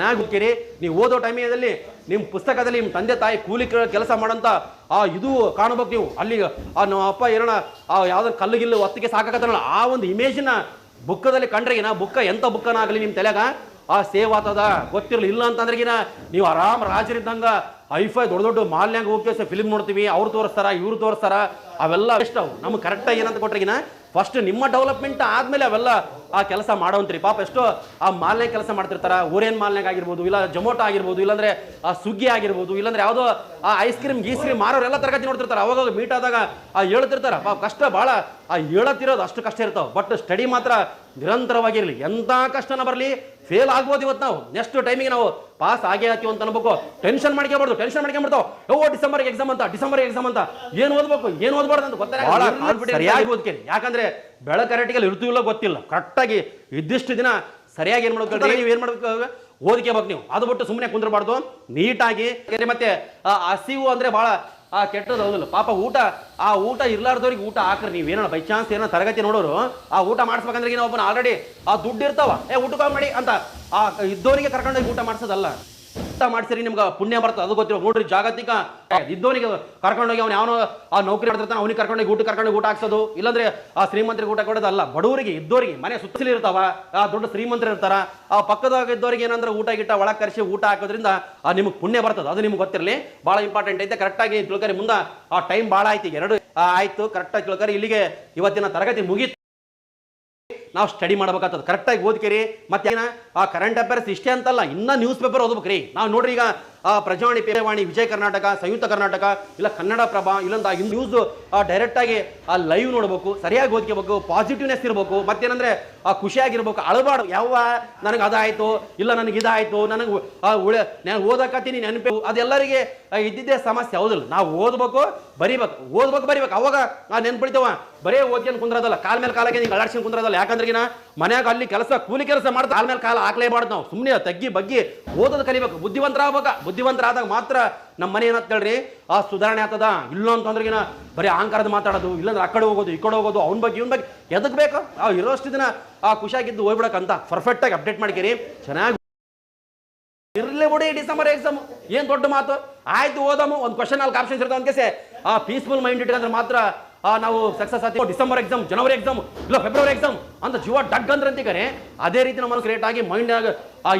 ಚೆನ್ನಾಗಿ ನೀವು ಓದೋ ಟೈಮಿಯಲ್ಲಿ ನಿಮ್ಮ ಪುಸ್ತಕದಲ್ಲಿ ನಿಮ್ಮ ತಂದೆ ತಾಯಿ ಕೂಲಿ ಕೆಲಸ ಮಾಡೋಂಥ ಆ ಇದು ಕಾಣಬೇಕು ನೀವು. ಅಲ್ಲಿ ಆ ನಮ್ಮ ಅಪ್ಪ ಏನೋ ಆ ಯಾವುದೋ ಕಲ್ಲು ಗಿಲ್ಲು ಒತ್ತಿಗೆ ಸಾಕಾಗತ್ತಲ್ಲ ಆ ಒಂದು ಇಮೇಜಿನ ಬುಕ್ಕದಲ್ಲಿ ಕಂಡ್ರೆಗಿನ ಬುಕ್ಕ ಎಂಥ ಬುಕ್ಕನಾಗಲಿ ನಿಮ್ಮ ತಲೆಗ ಆ ಸೇವ್ ಆತದ ಗೊತ್ತಿರಲಿ ಇಲ್ಲ ಅಂತಂದ್ರೆಗಿನ ನೀವು ಆರಾಮ್ ರಾಜರಿದ್ದಂಗೆ ಐಫೈ ದೊಡ್ಡ ದೊಡ್ಡ ಮಾಲ್ನ್ಯಾಗ ಹೋಗಿ ಫಿಲ್ಮ್ ನೋಡ್ತೀವಿ, ಅವ್ರು ತೋರಿಸ್ತಾರ, ಇವ್ರು ತೋರಿಸ್ತಾರ, ಅವೆಲ್ಲ ಇಷ್ಟ. ಅವು ನಮ್ಗೆ ಕರೆಕ್ಟಾಗಿ ಏನಂತ ಕೊಟ್ರಿಗಿನ ಫಸ್ಟ್ ನಿಮ್ಮ ಡೆವಲಪ್ಮೆಂಟ್ ಆದಮೇಲೆ ಅವೆಲ್ಲ ಆ ಕೆಲಸ ಮಾಡೋಂತ್ರಿ. ಪಾಪ ಎಷ್ಟೋ ಆ ಮಾಲ್ನ್ಯಾಗ ಕೆಲಸ ಮಾಡ್ತಿರ್ತಾರ. ಊರೇನ್ ಮಾಲ್ನ್ಯಾಗ ಆಗಿರ್ಬೋದು ಇಲ್ಲ ಜೊಮೊಟೊ ಆಗಿರ್ಬೋದು ಇಲ್ಲಾಂದ್ರೆ ಆ ಸುಗ್ಗಿ ಆಗಿರ್ಬೋದು ಇಲ್ಲಾಂದ್ರೆ ಯಾವುದೋ ಆ ಐಸ್ ಕ್ರೀಮ್ ಗೀಸ್ ಕ್ರೀಮ್ ಮಾರೋರೆಲ್ಲ ತರಗತಿ ನೋಡ್ತಿರ್ತಾರೆ. ಅವಾಗ ಮೀಟ್ ಆದಾಗ ಆ ಹೇಳ್ತಿರ್ತಾರ. ಪಾಪ ಕಷ್ಟ ಭಾಳ ಆ ಹೇಳತ್ತಿರೋದು ಅಷ್ಟು ಕಷ್ಟ ಇರ್ತಾವೆ. ಬಟ್ ಸ್ಟಡಿ ಮಾತ್ರ ನಿರಂತರವಾಗಿರಲಿ. ಎಂಥ ಕಷ್ಟನ ಬರಲಿ? ಫೇಲ್ ಆಗ್ಬೋದು ಇವತ್ತು ನಾವು. ನೆಕ್ಸ್ಟ್ ಟೈಮಿಗೆ ನಾವು ಪಾಸ್ ಆಗೇ ಆಗ್ತೀವಿ ಅಂತ ಅನ್ಬೇಕು. ಟೆನ್ಷನ್ ಮಾಡ್ಕೋಬಾರ್ದು ಟೆನ್ಷನ್ ಮಾಡ್ಕೊಂಡ್ಬಿಡ್ತಾವ ಓ ಡಿಸೆಂಬರ್ಗೆ ಎಕ್ಸಾಮ್ ಅಂತ ಡಿಸೆಂಬರ್ ಎಕ್ಸಾಮ್ ಅಂತ. ಏನು ಓದ್ಬೇಕು? ಏನು ಓದ್ಬಾರ್ದು ಅಂತ ಗೊತ್ತಾಗ ಯಾಕಂದ್ರೆ ಬೆಳಕರಟಿಗೆ ಇರ್ತೀವಿಲ್ಲ ಗೊತ್ತಿಲ್ಲ. ಕರೆಕ್ಟಾಗಿ ಇದ್ದಿಷ್ಟು ದಿನ ಸರಿಯಾಗಿ ಏನು ಮಾಡ್ಬೇಕು ನೀವು ಏನು ಮಾಡ್ಬೇಕು ಓದ್ಕೋಬೇಕು ನೀವು. ಅದು ಬಿಟ್ಟು ಸುಮ್ಮನೆ ಕುಂದ್ರಬಾರ್ದು. ನೀಟಾಗಿ ಮತ್ತೆ ಆ ಹಸಿವು ಅಂದ್ರೆ ಭಾಳ ಆ ಕೆಟ್ಟದ್ದು ಹೌದಿಲ್ಲ. ಪಾಪ ಊಟ ಆ ಊಟ ಇರ್ಲಾರ್ದವ್ರಿಗೆ ಊಟ ಹಾಕ್ರಿ ನೀವು. ಏನೋ ಬೈ ಚಾನ್ಸ್ ಏನೋ ತರಗತಿ ನೋಡೋರು ಆ ಊಟ ಮಾಡಿಸ್ಬೇಕಂದ್ರೆ ಏನೋ ಒಬ್ಬನ ಆಲ್ರೆಡಿ ಆ ದುಡ್ಡು ಇರ್ತಾವ. ಏ ಊಟಕ್ಕೆ ಮಾಡಿ ಅಂತ ಆ ಇದ್ದವರಿಗೆ ಕರ್ಕೊಂಡೋಗಿ ಊಟ ಮಾಡಿಸೋದಲ್ಲ. ಊಟ ಮಾಡಿಸಿರಿ ನಿಮ್ಗೆ ಪುಣ್ಯ ಬರ್ತದೆ. ಅದು ಗೊತ್ತಿರೋ ನೋಡ್ರಿ, ಜಾಗತಿಕ ಇದ್ದವನಿಗೆ ಕರ್ಕೊಂಡೋಗಿ ಅವ್ನು ಯಾವನೋ ಆ ನೌಕರಿ ಮಾಡ್ತಿರ್ತಾನೆ, ಅವ್ನಿಗೆ ಕರ್ಕೊಂಡೋಗಿ ಊಟ ಕರ್ಕೊಂಡೋಗಿ ಊಟ ಹಾಕ್ಸೋದು. ಇಲ್ಲಾಂದ್ರೆ ಆ ಶ್ರೀಮಂತರಿಗೆ ಊಟ ಕೊಡೋದಲ್ಲ ಬಡವರಿಗೆ ಇದ್ದವರಿಗೆ ಮನೆ ಸುತ್ತಲಿ ಇರ್ತಾವ. ಆ ದೊಡ್ಡ ಶ್ರೀಮಂತರು ಇರ್ತಾರ. ಆ ಪಕ್ಕದಾಗ ಇದ್ದವರಿಗೆ ಏನಂದ್ರೆ ಊಟ ಗಿಟ್ಟ ಒಳಗೆ ಕರೆಸಿ ಊಟ ಹಾಕೋದ್ರಿಂದ ಆ ನಿಮ್ಗೆ ಪುಣ್ಯ ಬರ್ತದೆ. ಅದು ನಿಮ್ಗೆ ಗೊತ್ತಿರಲಿ. ಭಾಳ ಇಂಪಾರ್ಟೆಂಟ್ ಐತೆ. ಕರೆಕ್ಟಾಗಿ ತಿಳ್ಕರಿ. ಮುಂದೆ ಆ ಟೈಮ್ ಭಾಳ ಆಯ್ತು. ಎರಡು ಆಯ್ತು. ಕರೆಕ್ಟಾಗಿ ತಿಳ್ಕರಿ. ಇಲ್ಲಿಗೆ ಇವತ್ತಿನ ತರಗತಿ ಮುಗೀತು. ನಾವು ಸ್ಟಡಿ ಮಾಡ್ಬೇಕಾಗ್ತದೆ. ಕರೆಕ್ಟಾಗಿ ಓದ್ಕೇರಿ ಮತ್ತೆ ಆ ಕರೆಂಟ್ ಅಫೇರ್ಸ್ ಇಷ್ಟೇ ಅಂತಲ್ಲ ಇನ್ನ ನ್ಯೂಸ್ ಪೇಪರ್ ಓದ್ಬೇಕ್ರಿ. ನಾವು ನೋಡ್ರಿ ಈಗ ಆ ಪ್ರಜಾವಾಣಿ ಪೇವಾಣಿ ವಿಜಯ ಕರ್ನಾಟಕ ಸಂಯುಕ್ತ ಕರ್ನಾಟಕ ಇಲ್ಲ ಕನ್ನಡ ಪ್ರಭ ಇಲ್ಲೊಂದು ಆ ನ್ಯೂಸ್ ಡೈರೆಕ್ಟ್ ಆಗಿ ಆ ಲೈವ್ ನೋಡ್ಬೇಕು ಸರಿಯಾಗಿ ಓದ್ಕೋಬೇಕು ಪಾಸಿಟಿವ್ನೆಸ್ ಇರಬೇಕು ಮತ್ತೇನಂದ್ರೆ ಆ ಖುಷಿಯಾಗಿರ್ಬೇಕು ಅಳಬಾರ್ದು. ಯಾವ ನನಗೆ ಅದಾಯ್ತು ಇಲ್ಲ ನನಗೆ ಇದಾಯಿತು ನನಗೆ ಆ ಉಳ ನಾನು ಓದಕತ್ತೀನಿ ನೆನಪು ಅದೆಲ್ಲರಿಗೆ ಆ, ಇದ್ದಿದ್ದೇ ಸಮಸ್ಯೆ ಹೌದಿಲ್ಲ? ನಾವು ಓದ್ಬೇಕು ಬರಿಬೇಕು ಓದ್ಬೇಕು ಬರಿಬೇಕು. ಅವಾಗ ನಾನು ನೆನ್ಪಿಡ್ತೇವ ಬರೇ ಓದ್ಕೊಂಡು ಕುಂದ್ರದಲ್ಲ ಕಾಲ ಮೇಲೆ ಕಾಲಕ್ಕೆ ನೀವು ಅಳಾಡ್ಸ್ಕೊಂಡು ಕುಂದ್ರದಲ್ಲ ಯಾಕಂದ್ರೆ ಈಗ ಮನ್ಯಾಗ ಅಲ್ಲಿ ಕೆಲಸ ಕೂಲಿ ಕೆಲಸ ಮಾಡ್ತಾ ಕಾಲ ಮೇಲೆ ಕಾಲ ಹಾಕ್ಲೇಬಾರ್ದು ನಾವು. ಸುಮ್ಮನೆ ತಗ್ಗಿ ಬಗ್ಗಿ ಓದೋದು ಕಲಿಬೇಕು. ಬುದ್ಧಿವಂತರಾಗ್ಬೇಕ. ಬುದ್ಧಿವಂತರಾದಾಗ ಮಾತ್ರ ನಮ್ಮ ಮನೆ ಏನಂತ ಹೇಳ್ರಿ? ಆ ಸುಧಾರಣೆ ಆಗ್ತದ? ಇಲ್ಲ ಅಂತಂದ್ರಿಗಿನ ಬರೀ ಆಂಕಾರದ ಮಾತಾಡೋದು, ಇಲ್ಲಾಂದ್ರೆ ಆ ಕಡೆ ಹೋಗೋದು, ಈ ಕಡೆ ಹೋಗೋದು, ಅವ್ನ ಬಗ್ಗೆ, ಇವನ್ ಬಗ್ಗೆ ಎದಕ್ ಬೇಕು? ಆ ಇರೋಷ್ಟು ದಿನ ಆ ಖುಷಿಯಾಗಿದ್ದು ಹೋಗ್ಬಿಡಕ್ಕಂತ ಪರ್ಫೆಕ್ಟಾಗಿ ಅಪ್ಡೇಟ್ ಮಾಡ್ಕೇರಿ. ಚೆನ್ನಾಗಿ ಇರ್ಲಿ ಬಿಡಿ ಡಿಸೆಂಬರ್ ಎಕ್ಸಾಮ್ ಏನ್ ದೊಡ್ಡ ಮಾತು? ಆಯ್ತು ಓದಮ್ಮ ಒಂದು ಕ್ವಶನ್ ನಾಲ್ಕು ಆಪ್ಷನ್ಸ್ ಇರ್ತದೆ ಅನ್ಕೇಸೆ. ಆ ಪೀಸ್ಫುಲ್ ಮೈಂಡ್ ಇಟ್ಕೊಂಡ್ರೆ ಮಾತ್ರ ನಾವು ಸಕ್ಸಸ್ ಆಗ್ತೀವಿ. ಡಿಸೆಂಬರ್ ಎಕ್ಸಾಮ್ ಜನವರಿ ಎಕ್ಸಾಮ್ ಇಲ್ಲ ಫೆಬ್ರವರಿ ಎಕ್ಸಾಮ್ ಅಂತ ಜೀವ ಡಗ್ ಅಂದ್ರೆ ಅಂತಿಗಾರೆ ಅದೇ ರೀತಿ ನಮ್ಮ ಕ್ರಿಯೇಟ್ ಆಗಿ ಮೈಂಡ್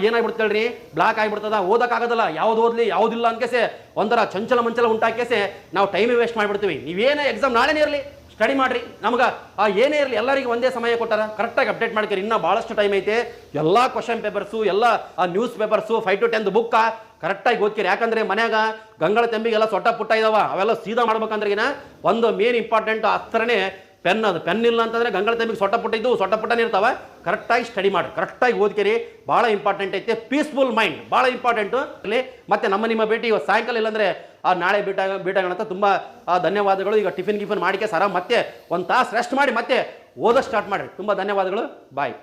ಏನಾಗ್ಬಿಡ್ತೇಳ್ರಿ ಬ್ಲಾಕ್ ಆಗಿಬಿಡ್ತದ ಓದಕ್ಕಾಗೋದಲ್ಲ ಯಾವ್ದು ಓದ್ಲಿ, ಯಾವುದಿಲ್ಲ ಅನ್ಕೇಸೆ ಒಂಥರ ಚಂಚಲ ಮಂಚಲ ಉಂಟಾಕೇಸೆ ನಾವು ಟೈಮ್ ವೇಸ್ಟ್ ಮಾಡಿಬಿಡ್ತೀವಿ. ನೀವೇನೇ ಎಕ್ಸಾಮ್ ನಾಳೆನೇ ಇರಲಿ. ಸ್ಟಡಿ ಮಾಡ್ರಿ. ನಮ್ಗೆ, ಆ ಏನೇ ಇರಲಿ ಎಲ್ಲರಿಗೂ ಒಂದೇ ಸಮಯ ಕೊಟ್ಟಾರ? ಕರೆಕ್ಟಾಗಿ ಅಪ್ಡೇಟ್ ಮಾಡ್ಕರಿ. ಇನ್ನೂ ಭಾಳಷ್ಟು ಟೈಮ್ ಐತೆ. ಎಲ್ಲ ಕ್ವಶನ್ ಪೇಪರ್ಸು ಎಲ್ಲ, ಆ news papers five to tenth ಬುಕ್ಕ ಕರೆಕ್ಟಾಗಿ ಓದ್ಕಿರಿ. ಯಾಕಂದ್ರೆ ಮನ್ಯಾಗ ಗಂಗಳ ತಂಬಿಗೆಲ್ಲ ಸೊಟ್ಟ ಪುಟ್ಟ ಇದಾವ. ಅವೆಲ್ಲ ಸೀದಾ ಮಾಡ್ಬೇಕಂದ್ರಗಿನ ಒಂದು ಮೇನ್ ಇಂಪಾರ್ಟೆಂಟ್ ಹತ್ರನೇ ಪೆನ್ ಅದು ಪೆನ್ ಇಲ್ಲ ಅಂತಂದರೆ ಗಂಗಳ ತಮಿಗೆ ಸೊಟ್ಟ ಪುಟ್ಟ ಇದ್ದು ಸೊಟ್ಟ ಪುಟ್ಟನೇ ಇರ್ತಾವೆ. ಕರೆಕ್ಟಾಗಿ ಸ್ಟಡಿ ಮಾಡಿ ಕರೆಕ್ಟಾಗಿ ಓದ್ಕಿರಿ. ಭಾಳ ಇಂಪಾರ್ಟೆಂಟ್ ಐತೆ ಪೀಸ್ಫುಲ್ ಮೈಂಡ್ ಭಾಳ ಇಂಪಾರ್ಟೆಂಟು ಇಲ್ಲಿ ಮತ್ತೆ ನಮ್ಮ ನಿಮ್ಮ ಭೇಟಿ ಇವತ್ತು ಸಾಯಂಕಾಲ ಇಲ್ಲಾಂದರೆ, ಆ ನಾಳೆ ಭೇಟ ಭೇಟಾಗೋಣ ಅಂತ ತುಂಬ ಧನ್ಯವಾದಗಳು. ಈಗ ಟಿಫಿನ್ ಗಿಫಿನ್ ಮಾಡಿಕೆ ಸರ, ಮತ್ತೆ ಒಂದು ತಾಸು ರೆಸ್ಟ್ ಮಾಡಿ, ಮತ್ತೆ ಓದೋ ಸ್ಟಾರ್ಟ್ ಮಾಡಿ ತುಂಬ ಧನ್ಯವಾದಗಳು ಬಾಯ್